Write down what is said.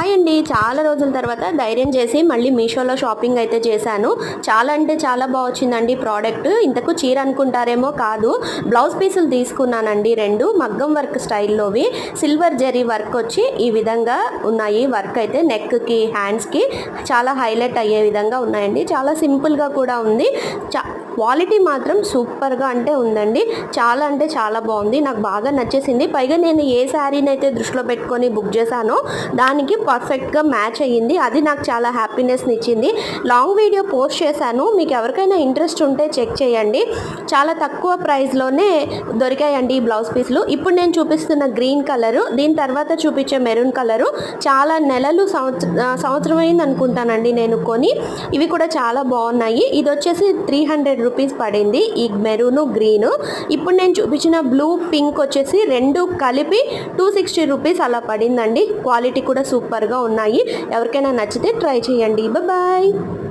Hi అండి. చాలా రోజుల తర్వాత ధైర్యం చేసి మళ్ళీ మీషోలో షాపింగ్ అయితే చేశాను. చాలా అంటే చాలా బాగా వచ్చిందండి ప్రోడక్ట్. ఇంతకు చీర అనుకుంటారేమో కాదు. బ్లౌజ్ పీసులు తీసుకున్నానండి రెండు మగ్గం వర్క్ స్టైల్లోవి. సిల్వర్ జరీ వర్క్ వచ్చి ఈ విధంగా ఉన్నాయి. వర్క్ అయితే నెక్కి హ్యాండ్స్కి చాలా హైలైట్ అయ్యే విధంగా ఉన్నాయండి. చాలా సింపుల్గా కూడా ఉంది. చా క్వాలిటీ మాత్రం సూపర్గా అంటే ఉందండి. చాలా అంటే చాలా బాగుంది. నాకు బాగా నచ్చేసింది. పైగా నేను ఏ శారీని అయితే దృష్టిలో పెట్టుకొని బుక్ చేశానో దానికి పర్ఫెక్ట్గా మ్యాచ్ అయ్యింది. అది నాకు చాలా హ్యాపీనెస్ని ఇచ్చింది. లాంగ్ వీడియో పోస్ట్ చేశాను. మీకు ఎవరికైనా ఇంట్రెస్ట్ ఉంటే చెక్ చేయండి. చాలా తక్కువ ప్రైస్లోనే దొరికాయండి ఈ బ్లౌజ్ పీస్లు ఇప్పుడు నేను చూపిస్తున్న గ్రీన్ కలరు దీని తర్వాత చూపించే మెరూన్ కలరు చాలా నెలలు సంవత్సరం సంవత్సరం అయింది అనుకుంటానండి నేను కొని. ఇవి కూడా చాలా బాగున్నాయి. ఇది వచ్చేసి త్రీ హండ్రెడ్ రూపీస్ పడింది. ఈ మెరూను గ్రీను ఇప్పుడు నేను చూపించిన బ్లూ పింక్ వచ్చేసి రెండు కలిపి టూ సిక్స్టీ రూపీస్ అలా పడిందండి. క్వాలిటీ కూడా సూపర్ సూపర్గా ఉన్నాయి. ఎవరికైనా నచ్చితే ట్రై చేయండి. బాయ్